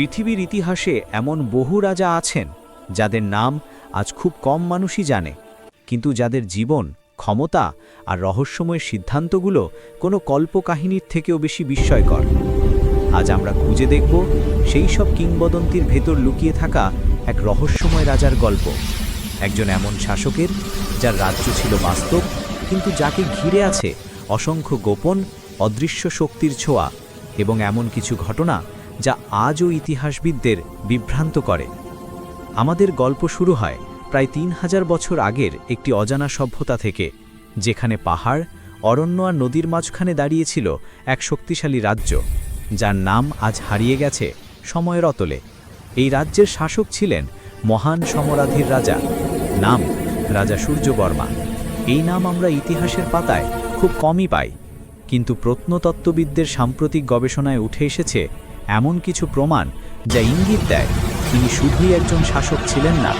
পৃথিবীর ইতিহাসে এমন বহু রাজা আছেন, যাদের নাম আজ খুব কম মানুষই জানে। কিন্তু যাদের জীবন, ক্ষমতা আর রহস্যময় সিদ্ধান্তগুলো কোনো কল্পকাহিনীর থেকেও বেশি বিস্ময়কর। আজ আমরা খুঁজে দেখব সেই সব কিংবদন্তির ভেতর লুকিয়ে থাকা এক রহস্যময় রাজার গল্প। একজন এমন শাসকের, যার রাজ্য ছিল বাস্তব, কিন্তু যাকে ঘিরে আছে অসংখ্য গোপন, অদৃশ্য শক্তির ছোঁয়া এবং এমন কিছু ঘটনা যা আজও ইতিহাসবিদদের বিভ্রান্ত করে। আমাদের গল্প শুরু হয় প্রায় তিন হাজার বছর আগের একটি অজানা সভ্যতা থেকে, যেখানে পাহাড়, অরণ্য আর নদীর মাঝখানে দাঁড়িয়েছিল এক শক্তিশালী রাজ্য, যার নাম আজ হারিয়ে গেছে সময়ের অতলে। এই রাজ্যের শাসক ছিলেন মহান সমরাধীর রাজা, নাম রাজা সূর্যবর্মা। এই নাম আমরা ইতিহাসের পাতায় খুব কমই পাই, কিন্তু প্রত্নতত্ত্ববিদদের সাম্প্রতিক গবেষণায় উঠে এসেছে এমন কিছু প্রমাণ যা ইঙ্গিত দেয় তিনি শুধুই একজন শাসক ছিলেন না,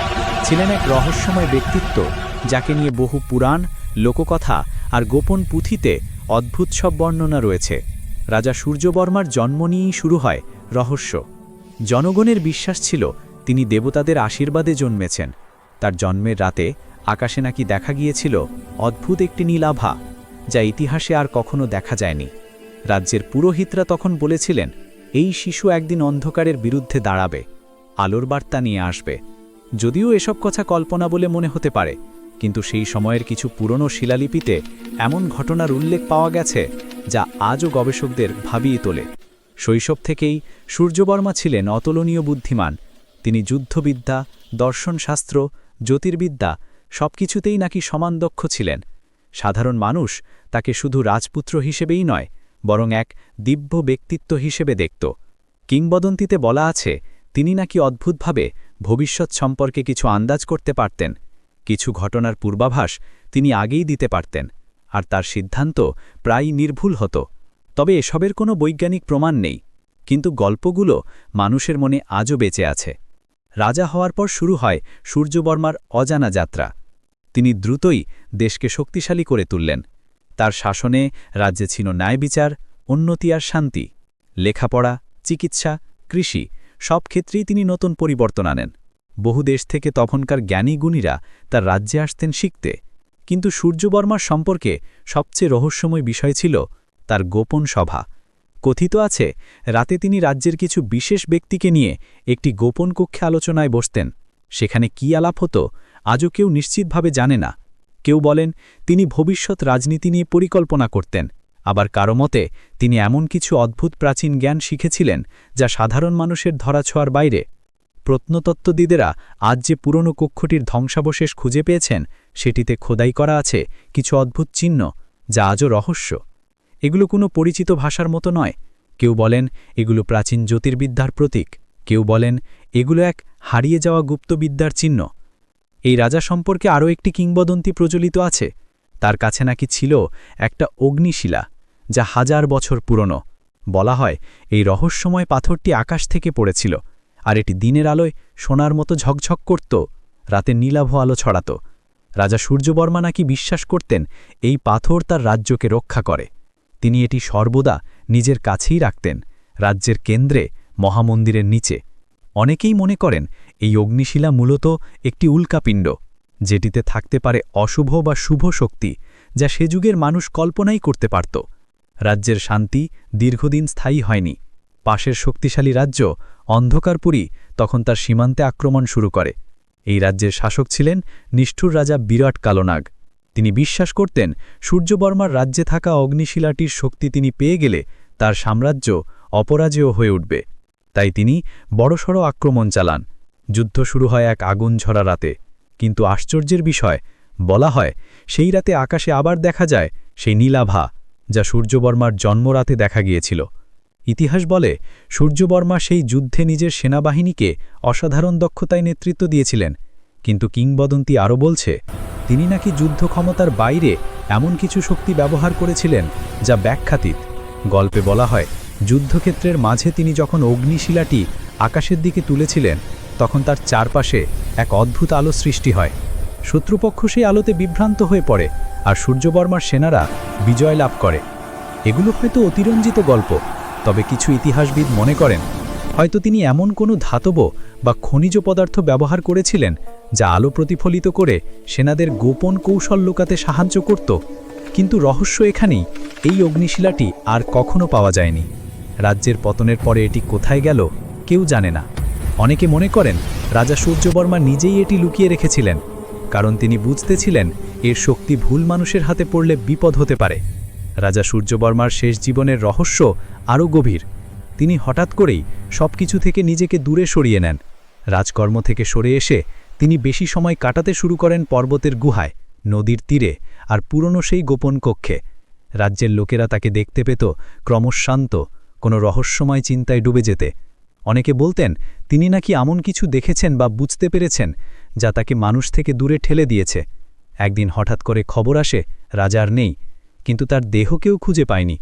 ছিলেন এক রহস্যময় ব্যক্তিত্ব যাকে নিয়ে বহু পুরাণ, লোককথা আর গোপন পুঁথিতে অদ্ভুত সব বর্ণনা রয়েছে। রাজা সূর্যবর্মার জন্ম নিয়েই শুরু হয় রহস্য। জনগণের বিশ্বাস ছিল তিনি দেবতাদের আশীর্বাদে জন্মেছেন। তার জন্মের রাতে আকাশে নাকি দেখা গিয়েছিল অদ্ভুত একটি নীলাভা যা ইতিহাসে আর কখনো দেখা যায়নি। রাজ্যের পুরোহিতরা তখন বলেছিলেন এই শিশু একদিন অন্ধকারের বিরুদ্ধে দাঁড়াবে, আলোর বার্তা নিয়ে আসবে। যদিও এসব কথা কল্পনা বলে মনে হতে পারে, কিন্তু সেই সময়ের কিছু পুরনো শিলালিপিতে এমন ঘটনার উল্লেখ পাওয়া গেছে, যা আজও গবেষকদের ভাবিয়ে তোলে। শৈশব থেকেই সূর্যবর্মা ছিলেন অতুলনীয় বুদ্ধিমান। তিনি যুদ্ধবিদ্যা, দর্শনশাস্ত্র, জ্যোতির্বিদ্যা সবকিছুতেই নাকি সমান দক্ষ ছিলেন। সাধারণ মানুষ তাকে শুধু রাজপুত্র হিসেবেই নয় বরং এক দিব্য ব্যক্তিত্ব হিসেবে দেখত। কিংবদন্তিতে বলা আছে, তিনি নাকি অদ্ভুতভাবে ভবিষ্যৎ সম্পর্কে কিছু আন্দাজ করতে পারতেন। কিছু ঘটনার পূর্বাভাস তিনি আগেই দিতে পারতেন, আর তার সিদ্ধান্ত প্রায়ই নির্ভুল হতো। তবে এসবের কোনো বৈজ্ঞানিক প্রমাণ নেই, কিন্তু গল্পগুলো মানুষের মনে আজও বেঁচে আছে। রাজা হওয়ার পর শুরু হয় সূর্যবর্মার অজানা যাত্রা। তিনি দ্রুতই দেশকে শক্তিশালী করে তুললেন। তার শাসনে রাজ্যে ছিল ন্যায়বিচার উন্নতি আর শান্তি, লেখাপড়া, চিকিৎসা, কৃষি, সব ক্ষেত্রেই তিনি নতুন পরিবর্তন আনেন। বহু দেশ থেকে তখনকার জ্ঞানী গুণীরা তার রাজ্যে আসতেন শিখতে। কিন্তু সূর্যবর্মার সম্পর্কে সবচেয়ে রহস্যময় বিষয় ছিল তার গোপন সভা। কথিত আছে, রাতে তিনি রাজ্যের কিছু বিশেষ ব্যক্তিকে নিয়ে একটি গোপন কক্ষে আলোচনায় বসতেন। সেখানে কি আলাপ হতো, আজও কেউ নিশ্চিতভাবে জানে না। কেউ বলেন, তিনি ভবিষ্যৎ রাজনীতি নিয়ে পরিকল্পনা করতেন। আবার কারও মতে, তিনি এমন কিছু অদ্ভুত প্রাচীন জ্ঞান শিখেছিলেন, যা সাধারণ মানুষের ধরাছোঁয়ার বাইরে। প্রত্নতত্ত্ববিদেরা আজ যে পুরনো কক্ষটির ধ্বংসাবশেষ খুঁজে পেয়েছেন, সেটিতে খোদাই করা আছে কিছু অদ্ভুত চিহ্ন, যা আজও রহস্য। এগুলো কোনো পরিচিত ভাষার মতো নয়। কেউ বলেন, এগুলো প্রাচীন জ্যোতির্বিদ্যার প্রতীক। কেউ বলেন, এগুলো এক হারিয়ে যাওয়া গুপ্তবিদ্যার চিহ্ন। এই রাজা সম্পর্কে আরও একটি কিংবদন্তি প্রচলিত আছে। তার কাছে নাকি ছিল একটা অগ্নিশিলা, যা হাজার বছর পুরনো। বলা হয়, এই রহস্যময় পাথরটি আকাশ থেকে পড়েছিল, আর এটি দিনের আলোয় সোনার মতো ঝকঝক করত, রাতে নীলাভ আলো ছড়াত। রাজা সূর্যবর্মা নাকি বিশ্বাস করতেন, এই পাথর তার রাজ্যকে রক্ষা করে। তিনি এটি সর্বদা নিজের কাছেই রাখতেন, রাজ্যের কেন্দ্রে, মহামন্দিরের নিচে। অনেকেই মনে করেন এই অগ্নিশিলা মূলত একটি উল্কাপিণ্ড, যেটিতে থাকতে পারে অশুভ বা শুভ শক্তি, যা সে যুগের মানুষ কল্পনাই করতে পারত। রাজ্যের শান্তি দীর্ঘদিন স্থায়ী হয়নি। পাশের শক্তিশালী রাজ্য, অন্ধকারপুরী, তখন তার সীমান্তে আক্রমণ শুরু করে। এই রাজ্যের শাসক ছিলেন নিষ্ঠুর রাজা বিরাট কালোনাগ। তিনি বিশ্বাস করতেন, সূর্যবর্মার রাজ্যে থাকা অগ্নিশিলাটির শক্তি তিনি পেয়ে গেলে তার সাম্রাজ্য অপরাজেয় হয়ে উঠবে। তাই তিনি বড়সড় আক্রমণ চালান। যুদ্ধ শুরু হয় এক আগুন ঝরা রাতে। কিন্তু আশ্চর্যের বিষয়, বলা হয়, সেই রাতে আকাশে আবার দেখা যায় সেই নীলাভা যা সূর্যবর্মার জন্মরাতে দেখা গিয়েছিল। ইতিহাস বলে, সূর্যবর্মা সেই যুদ্ধে নিজের সেনাবাহিনীকে অসাধারণ দক্ষতায় নেতৃত্ব দিয়েছিলেন। কিন্তু কিংবদন্তি আরও বলছে, তিনি নাকি যুদ্ধ ক্ষমতার বাইরে এমন কিছু শক্তি ব্যবহার করেছিলেন যা ব্যাখ্যাতীত। গল্পে বলা হয়, যুদ্ধক্ষেত্রের মাঝে তিনি যখন অগ্নিশিলাটি আকাশের দিকে তুলেছিলেন তখন তার চারপাশে এক অদ্ভুত আলো সৃষ্টি হয়। শত্রুপক্ষ সেই আলোতে বিভ্রান্ত হয়ে পড়ে আর সূর্যবর্মার সেনারা বিজয় লাভ করে। এগুলো হয়তো অতিরঞ্জিত গল্প, তবে কিছু ইতিহাসবিদ মনে করেন, হয়তো তিনি এমন কোনো ধাতব বা খনিজ পদার্থ ব্যবহার করেছিলেন যা আলো প্রতিফলিত করে সেনাদের গোপন কৌশল লুকাতে সাহায্য করত, কিন্তু রহস্য এখানেই, এই অগ্নিশিলাটি আর কখনো পাওয়া যায়নি। রাজ্যের পতনের পরে এটি কোথায় গেল, কেউ জানে না। অনেকে মনে করেন রাজা সূর্যবর্মা নিজেই এটি লুকিয়ে রেখেছিলেন, কারণ তিনি বুঝতেছিলেন এর শক্তি ভুল মানুষের হাতে পড়লে বিপদ হতে পারে। রাজা সূর্যবর্মার শেষ জীবনের রহস্য আরও গভীর। তিনি হঠাৎ করেই সব কিছু থেকে নিজেকে দূরে সরিয়ে নেন। রাজকর্ম থেকে সরে এসে তিনি বেশি সময় কাটাতে শুরু করেন পর্বতের গুহায়, নদীর তীরে আর পুরনো সেই গোপন কক্ষে। রাজ্যের লোকেরা তাকে দেখতে পেত ক্রমশ শান্ত, কোনো রহস্যময় চিন্তায় ডুবে যেতে। অনেকে বলতেন, তিনি নাকি এমন কিছু দেখেছেন বা বুঝতে পেরেছেন, যা তাকে মানুষ থেকে দূরে ঠেলে দিয়েছে। একদিন হঠাৎ করে খবর আসে রাজার নেই, কিন্তু তার দেহকেও খুঁজে পায়নি।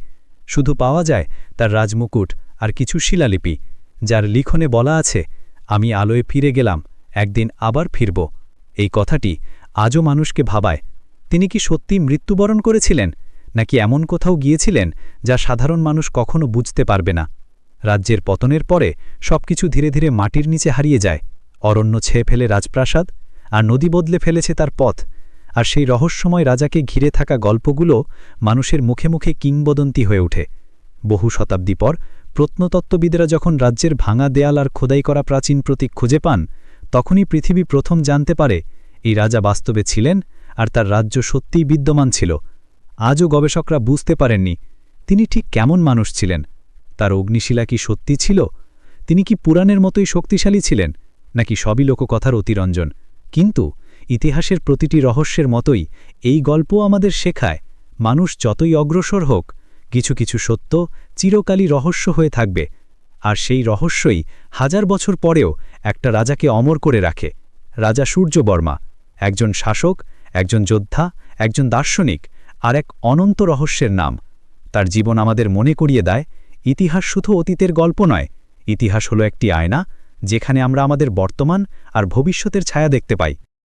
শুধু পাওয়া যায় তার রাজমুকুট আর কিছু শিলালিপি, যার লিখনে বলা আছে, আমি আলোয় ফিরে গেলাম, একদিন আবার ফিরব। এই কথাটি আজও মানুষকে ভাবায়, তিনি কি সত্যি মৃত্যুবরণ করেছিলেন, নাকি এমন কোথাও গিয়েছিলেন, যা সাধারণ মানুষ কখনো বুঝতে পারবে না? রাজ্যের পতনের পরে সবকিছু ধীরে ধীরে মাটির নিচে হারিয়ে যায়। অরণ্য ছেয়ে ফেলে রাজপ্রাসাদ, আর নদী বদলে ফেলেছে তার পথ। আর সেই রহস্যময় রাজাকে ঘিরে থাকা গল্পগুলো মানুষের মুখে মুখে কিংবদন্তি হয়ে ওঠে। বহু শতাব্দী পর প্রত্নতত্ত্ববিদরা যখন রাজ্যের ভাঙা দেয়াল আর খোদাই করা প্রাচীন প্রতীক খুঁজে পান, তখনই পৃথিবী প্রথম জানতে পারে এই রাজা বাস্তবে ছিলেন আর তার রাজ্য সত্যিই বিদ্যমান ছিল। আজও গবেষকরা বুঝতে পারেননি তিনি ঠিক কেমন মানুষ ছিলেন। তার অগ্নিশিলা কি সত্যি ছিল? তিনি কি পুরাণের মতোই শক্তিশালী ছিলেন, নাকি সবই লোককথার অতিরঞ্জন? কিন্তু ইতিহাসের প্রতিটি রহস্যের মতোই এই গল্প আমাদের শেখায়, মানুষ যতই অগ্রসর হোক, কিছু কিছু সত্য চিরকালই রহস্য হয়ে থাকবে, আর সেই রহস্যই হাজার বছর পরেও একটা রাজাকে অমর করে রাখে। রাজা সূর্যবর্মা, একজন শাসক, একজন যোদ্ধা, একজন দার্শনিক, আর এক অনন্ত রহস্যের নাম। তার জীবন আমাদের মনে করিয়ে দেয় ইতিহাস শুধু অতীতের গল্প নয়, ইতিহাস হলো একটি আয়না, যেখানে আমরা আমাদের বর্তমান আর ভবিষ্যতের ছায়া দেখতে পাই।